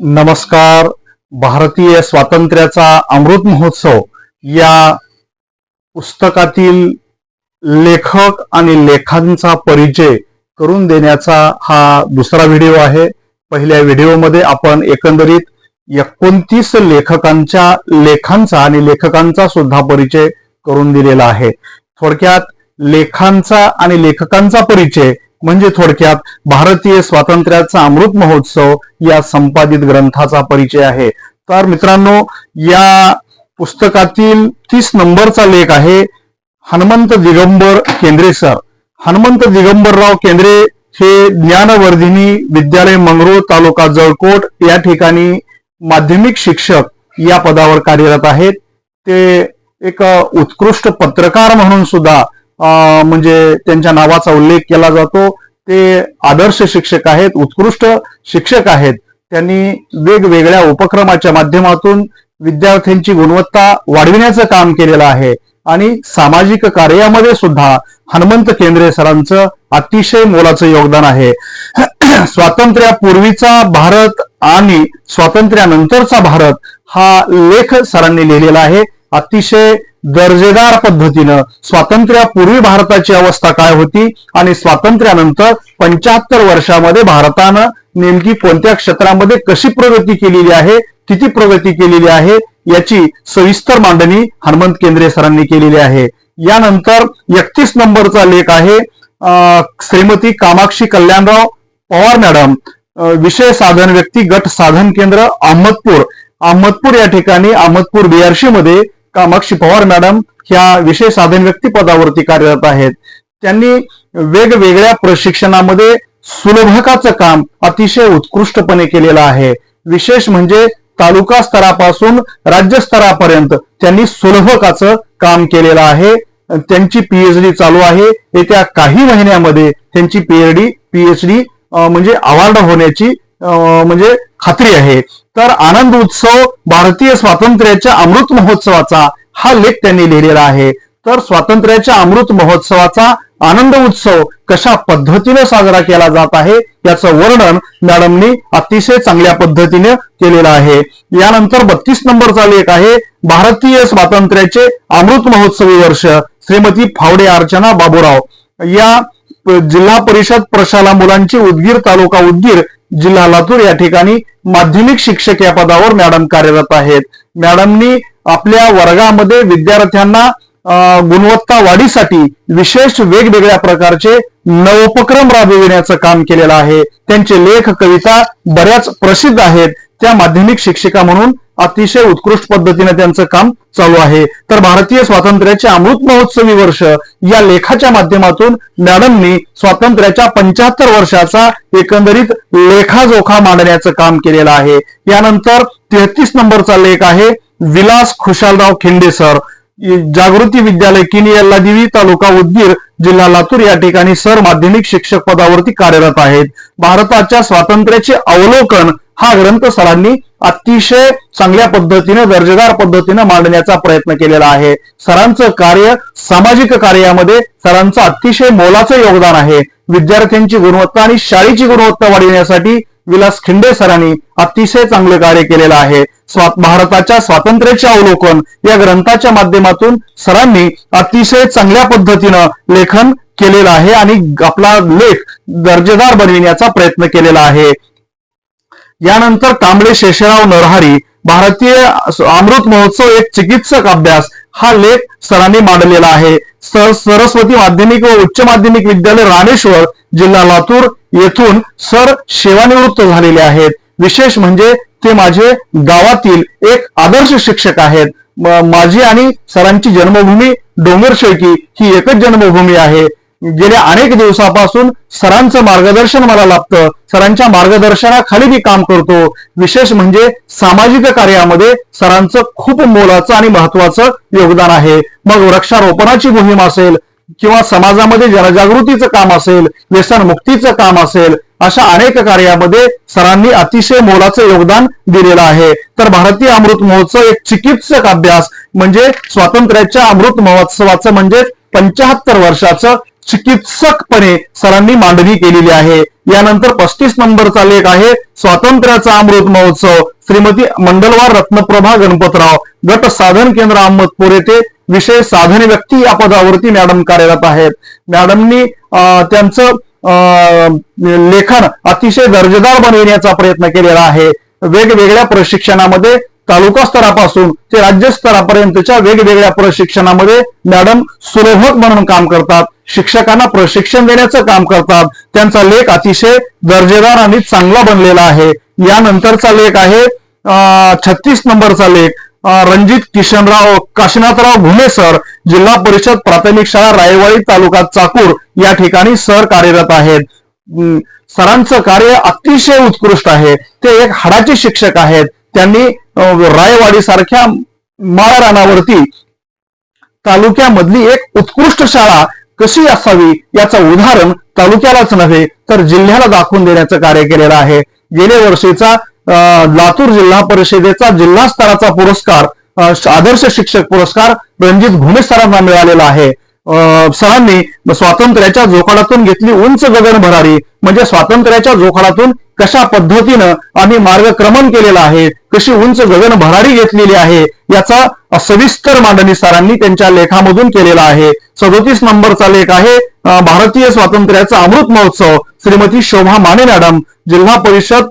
नमस्कार. भारतीय स्वातंत्र्याचा अमृत महोत्सव या पुस्तकातील लेखक आणि लेखांचा परिचय करून देण्याचा हा दुसरा व्हिडिओ आहे. पहिल्या व्हिडिओमध्ये आपण एकंदरीत एकोणतीस लेखकांच्या लेखांचा आणि लेखकांचा सुद्धा परिचय करून दिलेला आहे. थोडक्यात लेखांचा आणि लेखकांचा परिचय म्हणजे थोडक्यात भारतीय स्वातंत्र्याचा अमृत महोत्सव या संपादित ग्रंथाचा परिचय आहे. तर मित्रांनो या पुस्तकातील तीस नंबरचा लेख आहे हनुमंत दिगंबर केंद्रे सर. हनुमंत दिगंबरराव केंद्रे हे ज्ञानवर्धिनी विद्यालय मंगरूळ तालुका जळकोट या ठिकाणी माध्यमिक शिक्षक या पदावर कार्यरत आहेत. ते एक उत्कृष्ट पत्रकार म्हणून सुद्धा म्हणजे त्यांच्या नावाचा उल्लेख केला जातो. ते आदर्श शिक्षक आहेत उत्कृष्ट शिक्षक आहेत. त्यांनी वेगवेगळ्या उपक्रमाच्या माध्यमातून विद्यार्थ्यांची गुणवत्ता वाढविण्याचं काम केलेलं आहे. आणि सामाजिक कार्यामध्ये सुद्धा हनुमंत केंद्रे सरांचं अतिशय मोलाचं योगदान आहे. स्वातंत्र्यापूर्वीचा भारत आणि स्वातंत्र्यानंतरचा भारत हा लेख सरांनी लिहिलेला आहे. अतिशय दर्जेदार पद्धतीनं स्वातंत्र्यापूर्वी भारताची अवस्था काय होती आणि स्वातंत्र्यानंतर पंच्याहत्तर वर्षामध्ये भारतानं नेमकी कोणत्या क्षेत्रामध्ये कशी प्रगती केलेली आहे किती प्रगती केलेली आहे याची सविस्तर मांडणी हनुमंत केंद्रे सरांनी केलेली आहे. यानंतर एकतीस नंबरचा लेख आहे अं, श्रीमती कामाक्षी कल्याणराव पवार मॅडम विषय साधन व्यक्ती गट साधन केंद्र अहमदपूर. अहमदपूर या ठिकाणी अहमदपूर बीआरसी मध्ये कामाक्षी पवार मॅडम ह्या विषय साधन व्यक्ती पदावरती कार्यरत आहेत. त्यांनी वेगवेगळ्या प्रशिक्षणामध्ये सुलभकाचं काम अतिशय उत्कृष्टपणे केलेलं आहे. विशेष म्हणजे तालुका स्तरापासून राज्य स्तरापर्यंत त्यांनी सुलभकाचं काम केलेलं आहे. त्यांची पीएचडी चालू आहे. येत्या काही महिन्यामध्ये त्यांची पीएचडी पीएचडी म्हणजे अवॉर्ड होण्याची अं, म्हणजे खात्री आहे. तर आनंद उत्सव भारतीय स्वातंत्र्याच्या अमृत महोत्सवाचा हा लेख त्यांनी लिहिलेला आहे. तर स्वातंत्र्याच्या अमृत महोत्सवाचा आनंद उत्सव कशा पद्धतीने साजरा केला जात आहे याचं वर्णन मॅडमनी अतिशय चांगल्या पद्धतीने केलेलं आहे. यानंतर बत्तीस नंबरचा लेख आहे. भारतीय स्वातंत्र्याचे अमृत महोत्सवी वर्ष श्रीमती फावडे अर्चना बाबूराव. या जिल्हा परिषद प्रशाला मुलांची उदगीर तालुका उदगीर जिल्हा लातूर या ठिकाणी माध्यमिक शिक्षक या पदावर मॅडम कार्यरत आहेत. मॅडमनी आपल्या वर्गामध्ये विद्यार्थ्यांना अं, गुणवत्ता वाढीसाठी विशेष वेगवेगळ्या प्रकारचे नवोपक्रम राबविण्याचं काम केलेलं आहे. त्यांचे लेख कविता बऱ्याच प्रसिद्ध आहेत. त्या माध्यमिक शिक्षिका म्हणून अतिशय उत्कृष्ट पद्धतीने त्यांचं काम चालू आहे. तर भारतीय स्वातंत्र्याचे अमृत महोत्सवी वर्ष या लेखाच्या माध्यमातून मॅडमनी स्वातंत्र्याच्या पंच्याहत्तर वर्षाचा एकंदरीत लेखाजोखा मांडण्याचं काम केलेलं आहे. यानंतर तेहतीस नंबरचा लेख आहे. विलास खुशालराव खिंडे सर. जागृती विद्यालय किनी देवी तालुका उदगीर जिल्हा लातूर या ठिकाणी सर माध्यमिक शिक्षक पदावरती कार्यरत आहेत. भारताच्या स्वातंत्र्याचे अवलोकन हा ग्रंथ सरांनी अतिशय चांगल्या पद्धतीने दर्जेदार पद्धतीने मांडण्याचा प्रयत्न केलेला आहे. सरांचं कार्य सामाजिक कार्यामध्ये सरांचं अतिशय मोलाचं योगदान आहे. विद्यार्थ्यांची गुणवत्ता आणि शाळेची गुणवत्ता वाढविण्यासाठी विलास खिंडे सरांनी अतिशय चांगले कार्य केलेलं आहे. स्वा भारताच्या स्वातंत्र्याचे अवलोकन या ग्रंथाच्या माध्यमातून सरांनी अतिशय चांगल्या पद्धतीनं लेखन केलेलं आहे आणि आपला लेख दर्जेदार बनविण्याचा प्रयत्न केलेला आहे. यानंतर कांबळे शेषराव नरहारी भारतीय अमृत महोत्सव एक चिकित्सक अभ्यास हा लेख सरांनी मांडलेला आहे. सरस्वती माध्यमिक व उच्च माध्यमिक विद्यालय रामेश्वर जिल्हा लातूर येथून सर सेवानिवृत्त झालेले आहेत. विशेष म्हणजे ते माझे गावातील एक आदर्श शिक्षक आहेत. माझी आणि सरांची जन्मभूमी डोंगर शेळकी ही एकच जन्मभूमी आहे. गेल्या अनेक दिवसापासून सरांचं मार्गदर्शन मला लाभतं सरांच्या मार्गदर्शनाखाली मी काम करतो. विशेष म्हणजे सामाजिक कार्यामध्ये सरांचं खूप मोलाचं आणि महत्वाचं योगदान आहे. मग वृक्षारोपणाची मोहीम असेल किंवा समाजामध्ये जनजागृतीचं काम असेल व्यसनमुक्तीचं काम असेल अशा अनेक कार्यामध्ये सरांनी अतिशय मोलाचं योगदान दिलेलं आहे. तर भारतीय अमृत महोत्सव एक चिकित्सक अभ्यास म्हणजे स्वातंत्र्याच्या अमृत महोत्सवाचं म्हणजे पंचाहत्तर वर्षाचं चिकित्सकपणे सरांनी मांडणी केलेली आहे. यानंतर पस्तीस नंबरचा लेख आहे स्वातंत्र्याचा अमृत महोत्सव. श्रीमती मंडलवार रत्नप्रभा गणपतराव गट साधन केंद्र अहमदपूर येथे विषय साधन व्यक्ती या पदावरती मॅडम कार्यरत आहेत. मॅडमनी त्यांचं अं, लेखन अतिशय दर्जेदार बनविण्याचा प्रयत्न केलेला आहे. वेगवेगळ्या प्रशिक्षणामध्ये तालुका स्तरापासून ते राज्य स्तरापर्यंतच्या वेगवेगळ्या प्रशिक्षणामध्ये मॅडम सुलभक म्हणून काम करतात. शिक्षकांना प्रशिक्षण देण्याचं काम करतात. त्यांचा लेख अतिशय दर्जेदार आणि चांगला बनलेला आहे. यानंतरचा लेख आहे छत्तीस नंबरचा लेख रणजित किशनराव काशीनाथराव घुमे सर जिल्हा परिषद प्राथमिक शाळा रायवाडी तालुका चाकूर या ठिकाणी सर कार्यरत आहेत. सरांचं कार्य अतिशय उत्कृष्ट आहे. ते एक हाडाचे शिक्षक आहेत. त्यांनी रायवाडी सारख्या माळरानावरती तालुक्यामधली एक उत्कृष्ट शाळा कशी असावी याचं उदाहरण तालुक्यालाच नव्हे तर जिल्ह्याला दाखवून देण्याचं कार्य केलेलं आहे. गेल्या वर्षीचा अं, लातूर जिल्हा परिषदेचा जिल्हा स्तराचा पुरस्कार आदर्श शिक्षक पुरस्कार रणजित घुमे सरांना मिळालेला आहे. सरांनी स्वातंत्र्याच्या जोखाडातून घेतली उंच गगन भरारी. म्हणजे स्वातंत्र्याच्या जोखाडातून कशा पद्धतीनं आम्ही मार्गक्रमण केलेलं आहे कशी उंच गगन भरारी घेतलेली आहे याचा सविस्तर मांडणी सरांनी त्यांच्या लेखामधून केलेला आहे. सदोतीस नंबरचा लेख आहे भारतीय स्वातंत्र्याचा अमृत महोत्सव. श्रीमती शोभा माने मॅडम जिल्हा परिषद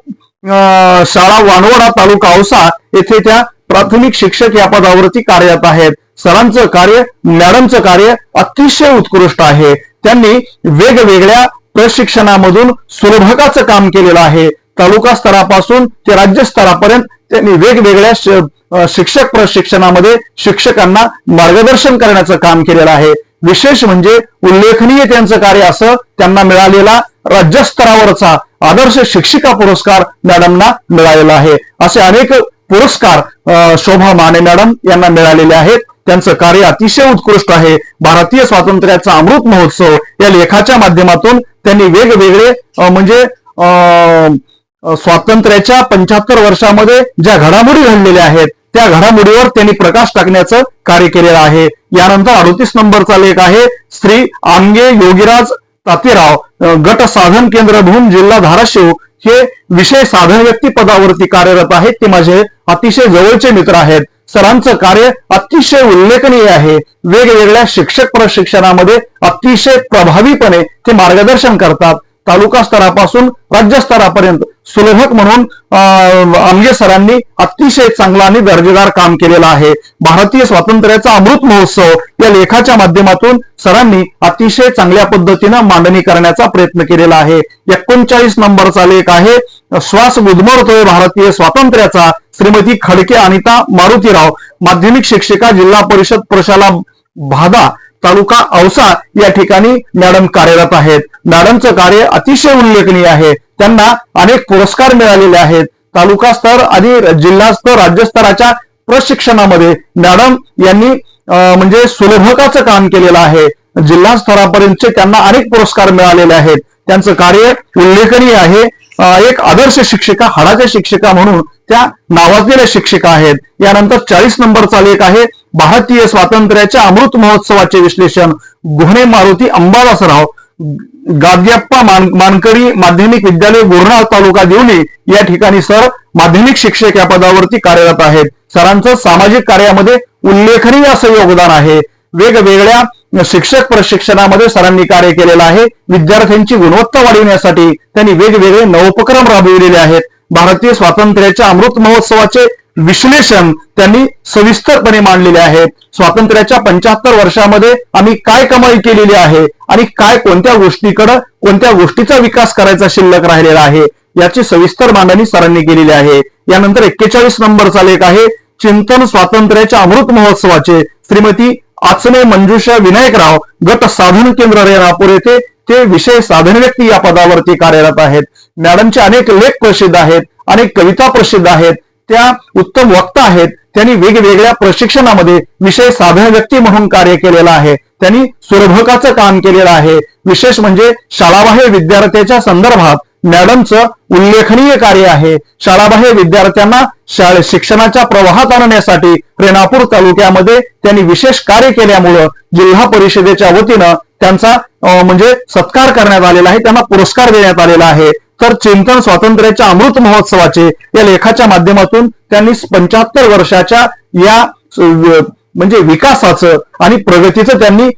शाळा वानवडा तालुका औसा येथे त्या प्राथमिक शिक्षक या पदावरती कार्यरत आहेत. सरांचं कार्य मॅडमचं कार्य अतिशय उत्कृष्ट आहे. त्यांनी वेगवेगळ्या प्रशिक्षणामधून सुलभकाचं काम केलेलं आहे. तालुका स्तरापासून ते राज्य स्तरापर्यंत त्यांनी वेगवेगळ्या शिक्षक प्रशिक्षणामध्ये शिक्षकांना मार्गदर्शन करण्याचं काम केलेलं आहे. विशेष म्हणजे उल्लेखनीय त्यांचं कार्य असं त्यांना मिळालेला राज्यस्तरावरचा आदर्श शिक्षिका पुरस्कार मॅडमना मिळालेला आहे. असे अनेक पुरस्कार अं, शोभा माने मॅडम यांना मिळालेले आहेत. त्यांचं कार्य अतिशय उत्कृष्ट आहे. भारतीय स्वातंत्र्याचा अमृत महोत्सव या लेखाच्या माध्यमातून त्यांनी वेगवेगळे म्हणजे अं, स्वातंत्र्याच्या पंच्याहत्तर वर्षामध्ये ज्या घडामोडी घडलेल्या आहेत त्या घडामोडीवर त्यांनी प्रकाश टाकण्याचं कार्य केलेलं आहे. यानंतर अडतीस नंबरचा लेख आहे. श्री आमगे योगीराज तातेराव गट साधन केंद्र भूम जिल्हा धाराशिव हे विषय साधन व्यक्ती पदावरती कार्यरत आहेत. ते माझे अतिशय जवळचे मित्र आहेत. सरांचं कार्य अतिशय उल्लेखनीय आहे. वेगवेगळ्या शिक्षक प्रशिक्षणामध्ये अतिशय प्रभावीपणे ते मार्गदर्शन करतात. तालुका स्तरापासून राज्य स्तरापर्यंत सुलभक म्हणून आमगे सरांनी अतिशय चांगला आणि दर्जेदार काम केलेलं आहे. भारतीय स्वातंत्र्याचा अमृत महोत्सव या लेखाच्या माध्यमातून सरांनी अतिशय चांगल्या पद्धतीनं मांडणी करण्याचा प्रयत्न केलेला आहे. एकोणचाळीस नंबरचा लेख आहे. श्वास गुदमरतोय भारतीय स्वातंत्र्याचा श्रीमती खडके अनिता मारुतीराव माध्यमिक शिक्षिका जिल्हा परिषद प्रशाला भादा तालुका औसा या ठिकाणी मॅडम कार्यरत आहेत. मॅडमचं कार्य अतिशय उल्लेखनीय आहे. त्यांना अनेक पुरस्कार मिळालेले आहेत. तालुका स्तर आणि जिल्हा स्तर प्रशिक्षणामध्ये मॅडम यांनी म्हणजे सुलभकाचं काम केलेलं आहे. जिल्हा स्तरापर्यंतचे त्यांना अनेक पुरस्कार मिळालेले आहेत. त्यांचं कार्य उल्लेखनीय आहे. एक आदर्श शिक्षिका हाडाच्या शिक्षिका म्हणून त्या नावाजलेल्या शिक्षिका आहेत. यानंतर चाळीस नंबरचा लेख आहे. भारतीय स्वातंत्र्याच्या अमृत महोत्सवाचे विश्लेषण गुहणे मारुती अंबादासराव गाद्यप्पा मान मानकरी माध्यमिक विद्यालय गुरनाळ तालुका देवली या ठिकाणी सर माध्यमिक शिक्षक या पदावरती कार्यरत आहेत. सरांचं सामाजिक कार्यामध्ये उल्लेखनीय असं योगदान आहे. वेगवेगळ्या शिक्षक प्रशिक्षणामध्ये सरांनी कार्य केलेलं आहे. विद्यार्थ्यांची गुणवत्ता वाढविण्यासाठी त्यांनी वेगवेगळे नवोपक्रम राबविलेले आहेत. भारतीय स्वातंत्र्याच्या अमृत महोत्सवाचे विश्लेषण त्यांनी सविस्तरपणे मांडलेले आहेत. स्वातंत्र्याच्या पंच्याहत्तर वर्षामध्ये आम्ही काय कमाई केलेली आहे आणि काय कोणत्या गोष्टीकडे कोणत्या गोष्टीचा विकास करायचा शिल्लक राहिलेला आहे याची सविस्तर मांडणी सरांनी केलेली आहे. यानंतर एक्केचाळीस नंबरचा लेख आहे. चिंतन स्वातंत्र्याच्या अमृत महोत्सवाचे श्रीमती आचने मंजुषा विनायकराव गट साधन केंद्र रेणापूर येथे ते विषय साधन व्यक्ती या पदावरती कार्यरत आहेत. मॅडमचे अनेक लेख प्रसिद्ध आहेत अनेक कविता प्रसिद्ध आहेत. त्या उत्तम वक्ता आहेत. त्यांनी वेगवेगळ्या प्रशिक्षणामध्ये विषय साधन व्यक्ती म्हणून कार्य केलेलं आहे. त्यांनी सुरभकाचं काम केलेलं आहे. विशेष म्हणजे शाळाबाह्य विद्यार्थ्याच्या संदर्भात मॅडमचं उल्लेखनीय कार्य आहे. शाळाबाह्य विद्यार्थ्यांना शाळे शिक्षणाच्या प्रवाहात आणण्यासाठी रेणापूर तालुक्यामध्ये त्यांनी विशेष कार्य केल्यामुळं जिल्हा परिषदेच्या वतीनं त्यांचा अं, म्हणजे सत्कार करण्यात आलेला आहे. त्यांना पुरस्कार देण्यात आलेला आहे. तर चिंतन स्वातंत्र्याच्या अमृत महोत्सवाचे या लेखाच्या माध्यमातून त्यांनी पंच्याहत्तर वर्षाच्या या म्हणजे विकासाचं आणि प्रगतीचं त्यांनी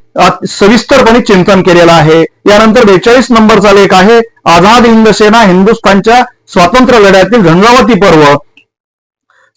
सविस्तरपणे चिंतन केलेलं आहे. यानंतर बेचाळीस नंबरचा लेख आहे आझाद हिंद सेना हिंदुस्थानच्या स्वातंत्र्य लढ्यातील गंगावती पर्व.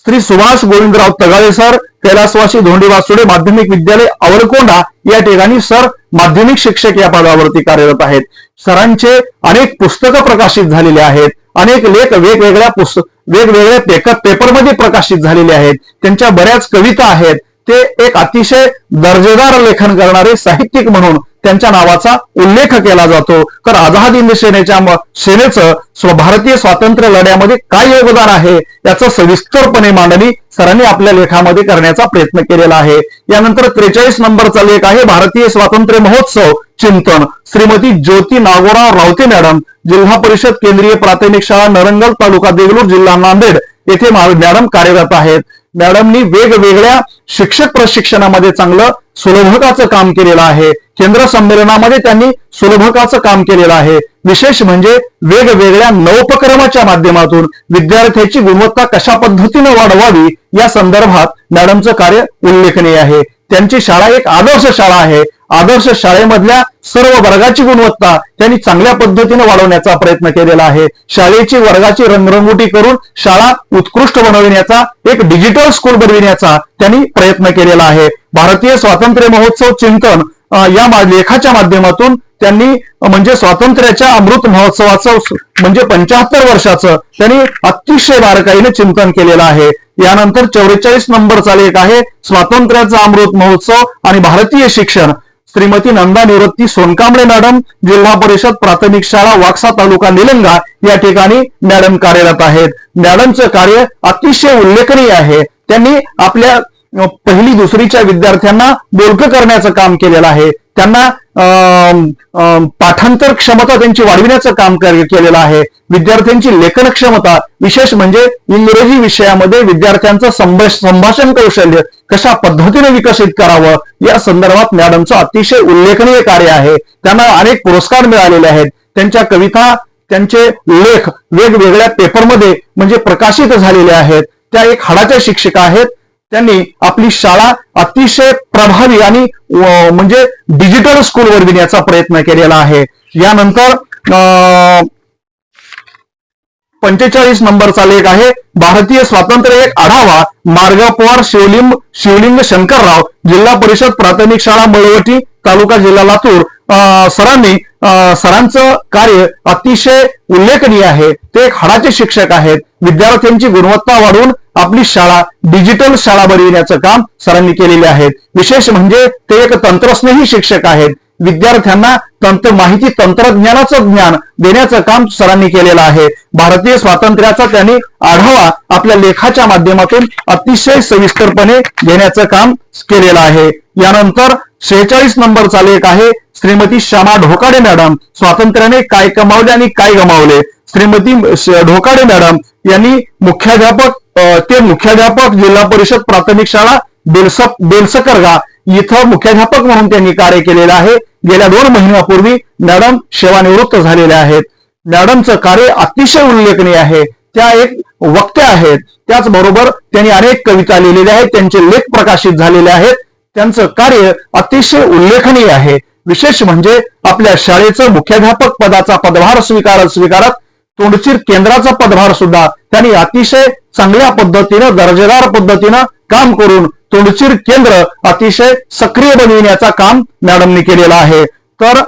श्री सुभाष गोविंदराव तगाळे सर कैलासवासी धोंडी वासुडे माध्यमिक विद्यालय आवरकोंडा या ठिकाणी सर माध्यमिक शिक्षक या पदावरती कार्यरत आहेत. सरांचे अनेक पुस्तकं प्रकाशित झालेले आहेत. अनेक लेख वेगवेगळ्या पुस्तक वेगवेगळ्या पेपर पेपरमध्ये प्रकाशित झालेले आहेत. त्यांच्या बऱ्याच कविता आहेत. ते एक अतिशय दर्जेदार लेखन करणारे साहित्यिक म्हणून त्यांच्या नावाचा उल्लेख केला जातो. तर आझाद हिंद सेनेच्या सेनेचं स्व- भारतीय स्वातंत्र्य लढ्यामध्ये काय योगदान आहे याचं सविस्तरपणे मांडणी सरांनी आपल्या लेखामध्ये करण्याचा प्रयत्न केलेला आहे. यानंतर त्रेचाळीस नंबरचा लेख आहे भारतीय स्वातंत्र्य महोत्सव चिंतन. श्रीमती ज्योती नागोराव रावते मॅडम जिल्हा परिषद केंद्रीय प्राथमिक शाळा नरंगल तालुका देगलूर जिल्हा नांदेड येथे मॅडम कार्यरत आहेत. मॅडमनी वेगवेगळ्या शिक्षक प्रशिक्षणामध्ये चांगलं सुलभकाचं काम केलेलं आहे. केंद्र संमेलनामध्ये त्यांनी सुलभकाचं काम केलेलं आहे. विशेष म्हणजे वेगवेगळ्या नवोपक्रमाच्या माध्यमातून विद्यार्थ्याची गुणवत्ता कशा पद्धतीने वाढवावी या संदर्भात मॅडमचं कार्य उल्लेखनीय आहे. त्यांची शाळा एक आदर्श शाळा आहे. आदर्श शाळेमधल्या सर्व वर्गाची गुणवत्ता त्यांनी चांगल्या पद्धतीने वाढवण्याचा प्रयत्न केलेला आहे. शाळेची वर्गाची रंगरंगोटी करून शाळा उत्कृष्ट बनविण्याचा एक डिजिटल स्कूल बनविण्याचा त्यांनी प्रयत्न केलेला आहे. भारतीय स्वातंत्र्य महोत्सव चिंतन या लेखाच्या माध्यमातून त्यांनी म्हणजे स्वातंत्र्याच्या अमृत महोत्सवाचं म्हणजे पंच्याहत्तर वर्षाचं त्यांनी अतिशय बारकाईने चिंतन केलेलं आहे. यानंतर चौवेचाळीस नंबरचा लेख आहे स्वातंत्र्याचा अमृत महोत्सव आणि भारतीय शिक्षण. श्रीमती नंदा निवृत्ती सोनकांबळे मॅडम जिल्हा परिषद प्राथमिक शाळा वाकसा तालुका निलंगा या ठिकाणी मॅडम कार्यरत आहेत. मॅडमचं कार्य अतिशय उल्लेखनीय आहे. त्यांनी आपल्या पहिली दुसरीच्या विद्यार्थ्यांना बोलकं करण्याचं काम केलेलं आहे. त्यांना अं, अं, पाठांतर क्षमता त्यांची वाढविण्याचं काम केलेलं आहे. विद्यार्थ्यांची लेखन क्षमता विशेष म्हणजे इंग्रजी विषयामध्ये विद्यार्थ्यांचं संभाषण कौशल्य कशा पद्धतीने विकसित करावं या संदर्भात मॅडमचं अतिशय उल्लेखनीय कार्य आहे. त्यांना अनेक पुरस्कार मिळालेले आहेत. त्यांच्या कविता त्यांचे लेख वेगवेगळ्या पेपरमध्ये म्हणजे प्रकाशित झालेले आहेत. त्या एक हाडाच्या शिक्षिका आहेत. त्यांनी आपली शाळा अतिशय प्रभावी आणि म्हणजे डिजिटल स्कूल देण्याचा प्रयत्न केलेला आहे. यानंतर पंचेचाळीस नंबरचा लेख आहे. भारतीय स्वातंत्र्य एक आढावा मार्गपवार शिवलिंग शिवलिंग शंकरराव जिल्हा परिषद प्राथमिक शाळा मळवटी तालुका जिल्हा लातूर. अं, सरांनी सरांचं कार्य अतिशय उल्लेखनीय आहे. ते एक हाडाचे शिक्षक आहेत. विद्यार्थ्यांची गुणवत्ता वाढवून आपली शाळा डिजिटल शाळा बनविण्याचं काम सरांनी केलेले आहे विशेष म्हणजे ते एक तंत्रस्नेही शिक्षक आहेत. विद्यार्थ्यांना तंत्र माहिती तंत्रज्ञानाचं ज्ञान देण्याचं काम सरांनी केलेलं आहे. भारतीय स्वातंत्र्याचा त्यांनी आढावा आपल्या लेखाच्या माध्यमातून अतिशय सविस्तरपणे घेण्याचं काम केलेलं आहे. यानंतर शेहेचाळीस नंबरचा लेख आहे. श्रीमती श्यामा ढोकाडे मॅडम स्वातंत्र्याने काय कमावले आणि काय गमावले? श्रीमती ढोकाडे मॅडम यांनी मुख्याध्यापक ते मुख्याध्यापक जिल्हा परिषद प्राथमिक शाळा बेलस बेलसकरगा इथं मुख्याध्यापक म्हणून त्यांनी कार्य केलेलं आहे. गेल्या दोन महिन्यापूर्वी मॅडम सेवानिवृत्त झालेल्या आहेत. मॅडमचं कार्य अतिशय उल्लेखनीय आहे. त्या एक वक्त्या आहेत. त्याचबरोबर त्यांनी अनेक कविता लिहिलेल्या आहेत. त्यांचे लेख प्रकाशित झालेले आहेत. त्यांचं कार्य अतिशय उल्लेखनीय आहे. विशेष म्हणजे आपल्या शाळेचं मुख्याध्यापक पदाचा पदभार स्वीकारत स्वीकारत तोंडचीर केंद्राचा पदभार सुद्धा त्यांनी अतिशय चांगल्या पद्धतीनं दर्जेदार पद्धतीनं काम करून तोंडचीर केंद्र अतिशय सक्रिय बनविण्याचा काम मॅडमनी केलेलं आहे. तर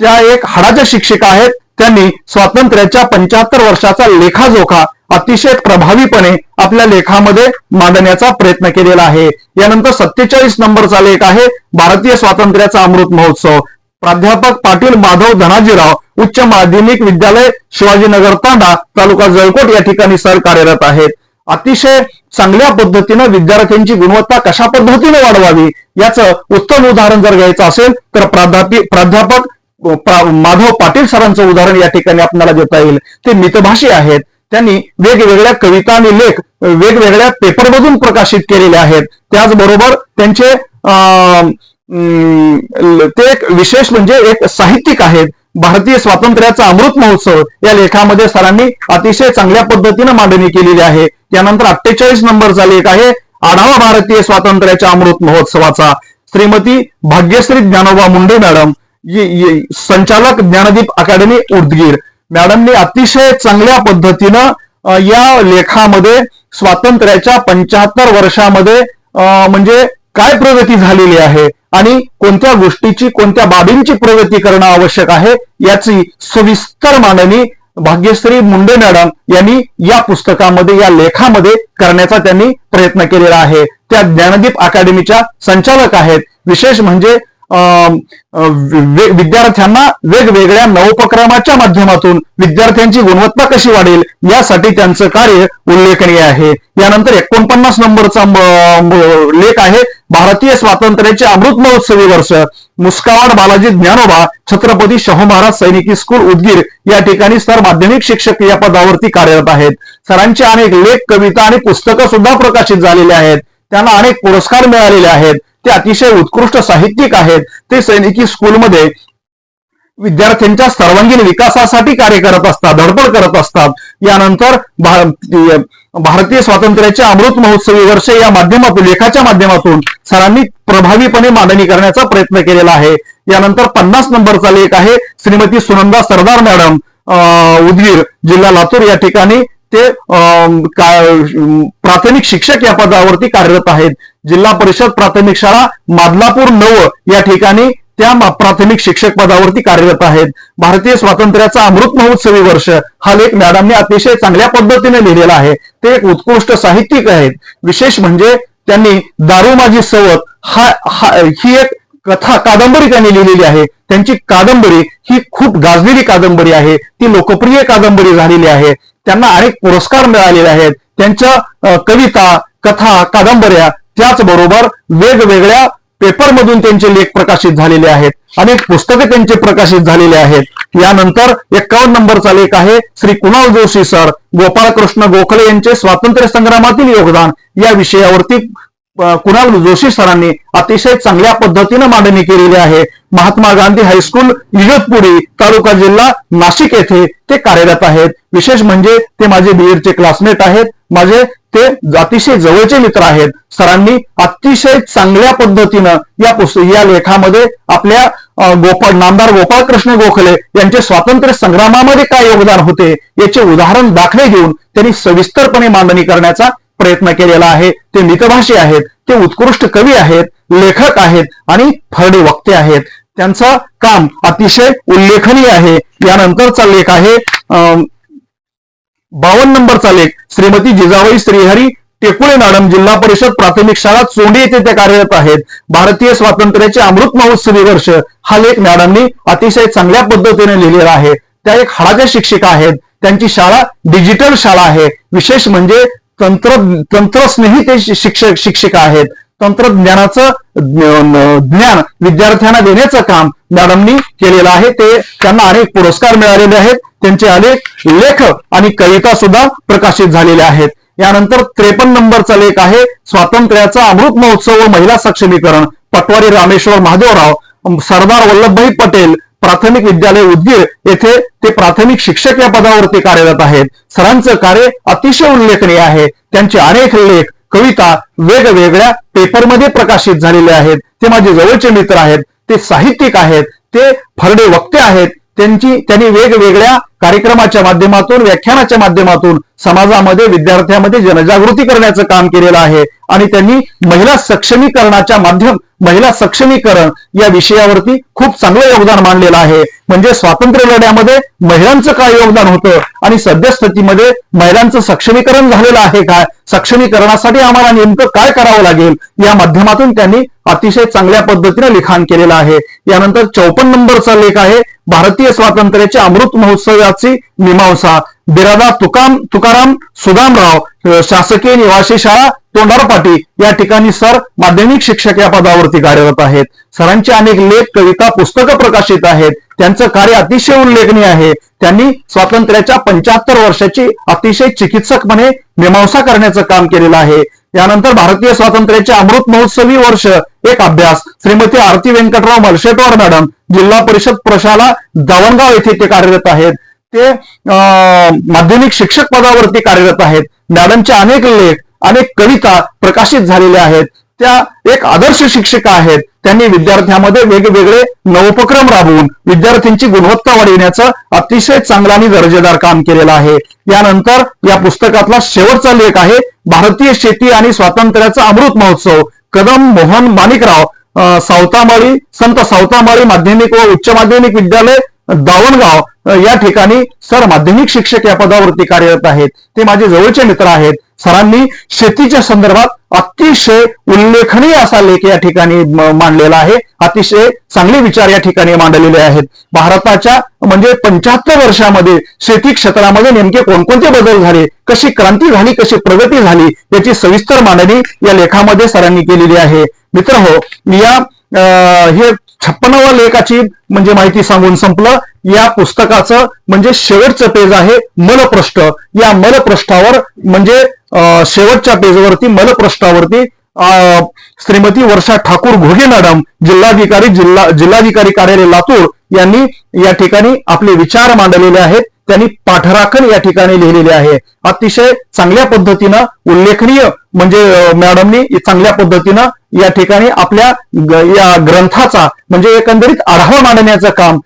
त्या एक हाडाच्या शिक्षिका आहेत त्यांनी स्वातंत्र्याच्या पंच्याहत्तर वर्षाचा लेखाजोखा अतिशय प्रभावीपणे आपल्या लेखामध्ये मांडण्याचा प्रयत्न केलेला आहे. यानंतर सत्तेचाळीस नंबरचा लेख आहे भारतीय स्वातंत्र्याचा अमृत महोत्सव. प्राध्यापक पाटील माधव धनाजीराव उच्च माध्यमिक विद्यालय शिवाजीनगर तांडा तालुका जळकोट या ठिकाणी सर कार्यरत आहेत. अतिशय चांगल्या पद्धतीनं विद्यार्थ्यांची गुणवत्ता कशा पद्धतीने वाढवावी याचं उत्तम उदाहरण जर घ्यायचं असेल तर प्राध्यापी प्राध्यापक माधव पाटील सरांचं उदाहरण या ठिकाणी आपल्याला देता येईल. ते मितभाषी आहेत. त्यांनी वेगवेगळ्या कविता आणि लेख वेगवेगळ्या पेपरमधून प्रकाशित केलेले आहेत. त्याचबरोबर त्यांचे अं, ते एक विशेष म्हणजे एक साहित्यिक आहेत. भारतीय स्वातंत्र्याचा अमृत महोत्सव या लेखामध्ये सरांनी अतिशय चांगल्या पद्धतीनं मांडणी केलेली आहे. त्यानंतर अठ्ठेचाळीस नंबरचा लेख आहे आढावा भारतीय स्वातंत्र्याच्या अमृत महोत्सवाचा. श्रीमती भाग्यश्री ज्ञानोबा मुंडे मॅडम ये- ये- संचालक ज्ञानदीप अकॅडमी उदगीर. मॅडमने अतिशय चांगल्या पद्धतीनं या लेखामध्ये स्वातंत्र्याच्या पंच्याहत्तर वर्षामध्ये म्हणजे काय प्रगती झालेली आहे आणि कोणत्या गोष्टीची कोणत्या बाबींची प्रगती करणं आवश्यक आहे याची सविस्तर मांडणी भाग्यश्री मुंडे मॅडम यांनी या पुस्तकामध्ये या लेखामध्ये करण्याचा त्यांनी प्रयत्न केलेला आहे. त्या ज्ञानदीप अकॅडमीच्या संचालक आहेत. विशेष म्हणजे अं, विद्यार्थ्यांना वेगवेगळ्या नवोपक्रमाच्या माध्यमातून विद्यार्थ्यांची गुणवत्ता कशी वाढेल यासाठी त्यांचं कार्य उल्लेखनीय आहे. यानंतर एकोणपन्नास नंबरचा लेख आहे. भारतीय स्वातंत्र्याचे अमृत महोत्सवी वर्ष मुस्कावाड बालाजी ज्ञानोबा छत्रपती शाहू महाराज सैनिकी स्कूल उदगीर या ठिकाणी सर माध्यमिक शिक्षक या पदावरती कार्यरत आहेत. सरांचे अनेक लेख कविता आणि पुस्तकं सुद्धा प्रकाशित झालेले आहेत. त्यांना अनेक पुरस्कार मिळालेले आहेत. ते अतिशय उत्कृष्ट साहित्यिक आहेत. ते सैनिकी स्कूलमध्ये विद्यार्थ्यांच्या सर्वांगीण विकासासाठी कार्य करत असतात धडपड करत असतात. यानंतर भारतीय स्वातंत्र्याचे अमृत महोत्सवी वर्ष या माध्यमातून लेखाच्या माध्यमातून सरांनी प्रभावीपणे मांडणी करण्याचा प्रयत्न केलेला आहे. यानंतर पन्नास नंबरचा लेख आहे श्रीमती सुनंदा सरदार मॅडम अं, उदगीर जिल्हा लातूर. या ठिकाणी ते अं, प्राथमिक शिक्षक या पदावरती कार्यरत आहेत. जिल्हा परिषद प्राथमिक शाळा मादलापूर नव या ठिकाणी त्या प्राथमिक शिक्षक पदावरती कार्यरत आहेत. भारतीय स्वातंत्र्याचा अमृत महोत्सवी वर्ष हा लेख मॅडमने अतिशय चांगल्या पद्धतीने लिहिलेला आहे. ते एक उत्कृष्ट साहित्यिक आहेत. विशेष म्हणजे त्यांनी दारू माझी सवत हा हा- ही एक कथा कादंबरी त्यांनी लिहिलेली आहे. त्यांची कादंबरी ही खूप गाजलेली कादंबरी आहे. ती लोकप्रिय कादंबरी झालेली आहे. त्यांना अनेक पुरस्कार मिळालेले आहेत. त्यांच्या कविता कथा कादंबऱ्या त्याचबरोबर वेगवेगळ्या पेपरमधून त्यांचे लेख प्रकाशित झालेले आहेत. अनेक पुस्तके त्यांचे प्रकाशित झालेले आहेत. यानंतर एकावन्न नंबरचा लेख आहे. श्री कुणाल जोशी सर गोपाळकृष्ण गोखले यांचे स्वातंत्र्य संग्रामातील योगदान या विषयावरती कुणाल जोशी सरांनी अतिशय चांगल्या पद्धतीनं मांडणी केलेली आहे. महात्मा गांधी हायस्कूल इगतपुरी तालुका जिल्हा नाशिक येथे ते कार्यरत आहेत. विशेष म्हणजे ते माझे बीएडचे क्लासमेट आहेत. माझे ते अतिशय जवळचे मित्र आहेत. सरांनी अतिशय चांगल्या पद्धतीनं या पुस्तक या लेखामध्ये आपल्या गोपाळ नामदार गोपाळकृष्ण गोखले यांचे स्वातंत्र्य संग्रामामध्ये काय योगदान होते याचे उदाहरण दाखले घेऊन त्यांनी सविस्तरपणे मांडणी करण्याचा प्रयत्न केलेला आहे. ते मितभाषी आहेत. ते उत्कृष्ट कवी आहेत. लेखक आहेत. आणि फरडे वक्ते आहेत. त्यांचं काम अतिशय उल्लेखनीय आहे. यानंतरचा लेख आहे अं, बावन्न नंबरचा लेख. श्रीमती जिजाबाई श्रीहरी टेकुळे मॅडम जिल्हा परिषद प्राथमिक शाळा चोंडी येथे ते कार्यरत आहेत. भारतीय स्वातंत्र्याचे अमृत महोत्सवी वर्ष. हा लेख मॅडमनी अतिशय चांगल्या पद्धतीने लिहिलेला आहे. त्या एक हाडाच्या शिक्षिका आहेत. त्यांची शाळा डिजिटल शाळा आहे. विशेष म्हणजे तंत्र तंत्रस्नेही ते शिक्षक शिक्षिका आहेत. तंत्रज्ञानाचं ज्ञान विद्यार्थ्यांना देण्याचं काम मॅडमनी केलेलं आहे. ते त्यांना अनेक पुरस्कार मिळालेले आहेत. त्यांचे अनेक लेख आणि कविता सुद्धा प्रकाशित झालेल्या आहेत. यानंतर त्रेपन्न नंबरचा लेख आहे. स्वातंत्र्याचा अमृत महोत्सव व महिला सक्षमीकरण. पटवारी रामेश्वर महादेवराव सरदार वल्लभभाई पटेल प्राथमिक विद्यालय उदगीर येथे ते प्राथमिक शिक्षक या पदावरती कार्यरत आहेत. सरांचं कार्य अतिशय उल्लेखनीय आहे. त्यांचे अनेक लेख कविता वेगवेगळ्या पेपरमध्ये प्रकाशित झालेले आहेत. ते माझे जवळचे मित्र आहेत. ते साहित्यिक आहेत. ते फरडे वक्ते आहेत. त्यांची त्यांनी वेगवेगळ्या कार्यक्रमाच्या माध्यमातून व्याख्यानाच्या माध्यमातून समाजामध्ये विद्यार्थ्यांमध्ये जनजागृती करण्याचं काम केलेलं आहे. आणि त्यांनी महिला सक्षमीकरणाच्या माध्यम महिला सक्षमीकरण या विषयावरती खूप चांगलं योगदान मांडलेलं आहे. म्हणजे स्वातंत्र्य लढ्यामध्ये महिलांचं काय योगदान होतं? आणि सद्यस्थितीमध्ये महिलांचं सक्षमीकरण झालेलं आहे काय? सक्षमीकरणासाठी आम्हाला नेमकं काय करावं लागेल? या माध्यमातून त्यांनी अतिशय चांगल्या पद्धतीने लिखाण केलेलं आहे. यानंतर चौपन्न नंबरचा लेख आहे. भारतीय स्वातंत्र्याचे अमृत महोत्सव महोत्सवाची मीमांसा. बिरादा तुकाम तुकाराम सुदामराव शासकीय निवासी शाळा तोंडारपाटी. या ठिकाणी सर माध्यमिक शिक्षक या पदावरती कार्यरत आहेत. सरांचे अनेक लेख कविता पुस्तकं प्रकाशित आहेत. त्यांचं कार्य अतिशय उल्लेखनीय आहे. त्यांनी स्वातंत्र्याच्या पंच्याहत्तर वर्षाची अतिशय चिकित्सकपणे मीमांसा करण्याचं काम केलेलं आहे. यानंतर भारतीय स्वातंत्र्याचे अमृत महोत्सवी वर्ष एक अभ्यास. श्रीमती आरती व्यंकटराव मलशेटवार मॅडम जिल्हा परिषद प्रशाला दवणगाव येथे ते कार्यरत आहेत. ते माध्यमिक शिक्षक पदावरती कार्यरत आहेत. मॅडमचे अनेक लेख अनेक कविता प्रकाशित झालेल्या आहेत. त्या एक आदर्श शिक्षिका आहेत. त्यांनी विद्यार्थ्यांमध्ये वेगवेगळे नवोपक्रम राबवून विद्यार्थ्यांची गुणवत्ता वाढविण्याचं अतिशय चांगलं आणि दर्जेदार काम केलेलं आहे. यानंतर या पुस्तकातला शेवटचा लेख आहे भारतीय शेती आणि स्वातंत्र्याचा अमृत महोत्सव. कदम मोहन माणिकराव सावतामाळी संत सावतामाळी माध्यमिक व उच्च माध्यमिक विद्यालय दावणगाव या ठिकाणी सर माध्यमिक शिक्षक या पदावरती कार्यरत आहेत. ते माझे जवळचे मित्र आहेत. सरांनी शेतीच्या संदर्भात अतिशय उल्लेखनीय असा लेख या ठिकाणी मांडलेला आहे. अतिशय चांगले विचार या ठिकाणी मांडलेले आहेत. भारताच्या म्हणजे पंच्याहत्तर वर्षामध्ये शेती क्षेत्रामध्ये नेमके कोणकोणते बदल झाले कशी क्रांती झाली कशी प्रगती झाली याची सविस्तर मांडणी या लेखामध्ये सरांनी केलेली आहे. मित्र हो या अ, हे छप्पनावा लेखाची म्हणजे माहिती सांगून संपलं. या पुस्तकाचं म्हणजे शेवटचं पेज आहे मलपृष्ठ या मलपृष्ठावर म्हणजे शेवटच्या पेजवरती मलपृष्ठावरती श्रीमती वर्षा ठाकूर घोगे मॅडम जिल्हाधिकारी जिल्हा जिल्हाधिकारी कार्यालय लातूर यांनी या ठिकाणी आपले विचार मांडलेले आहेत. त्यांनी पाठराखण या ठिकाणी लिहिलेले आहे. अतिशय चांगल्या पद्धतीनं उल्लेखनीय म्हणजे मॅडमनी चांगल्या पद्धतीनं या ठिकाणी आपल्या या ग्रंथाचा म्हणजे एकंदरीत आढावा मांडण्याचं काम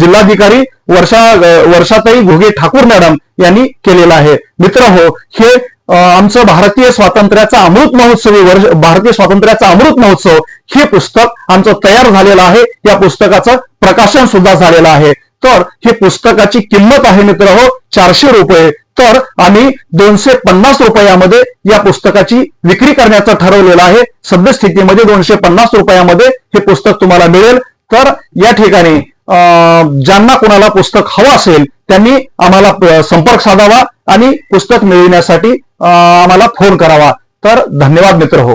जिल्हाधिकारी वर्षा वर्षाताई घोगे ठाकूर मॅडम यांनी केलेलं आहे. मित्र हो हे आमचं भारतीय स्वातंत्र्याचा अमृत महोत्सवी वर्ष भारतीय स्वातंत्र्याचा अमृत महोत्सव हे पुस्तक आमचं तयार झालेलं आहे. या पुस्तकाचं प्रकाशन सुद्धा झालेलं आहे. तर ही पुस्तकाची किंमत आहे मित्र हो चारशे रुपये. तर आम्ही दोनशे पन्नास रुपयामध्ये या पुस्तकाची विक्री करण्याचं ठरवलेलं आहे. सद्यस्थितीमध्ये दोनशे पन्नास रुपयामध्ये हे पुस्तक तुम्हाला मिळेल. तर या ठिकाणी अं, ज्यांना कोणाला पुस्तक हवं असेल त्यांनी आम्हाला संपर्क साधावा आणि पुस्तक मिळविण्यासाठी अं, आम्हाला फोन करावा. तर धन्यवाद मित्र हो.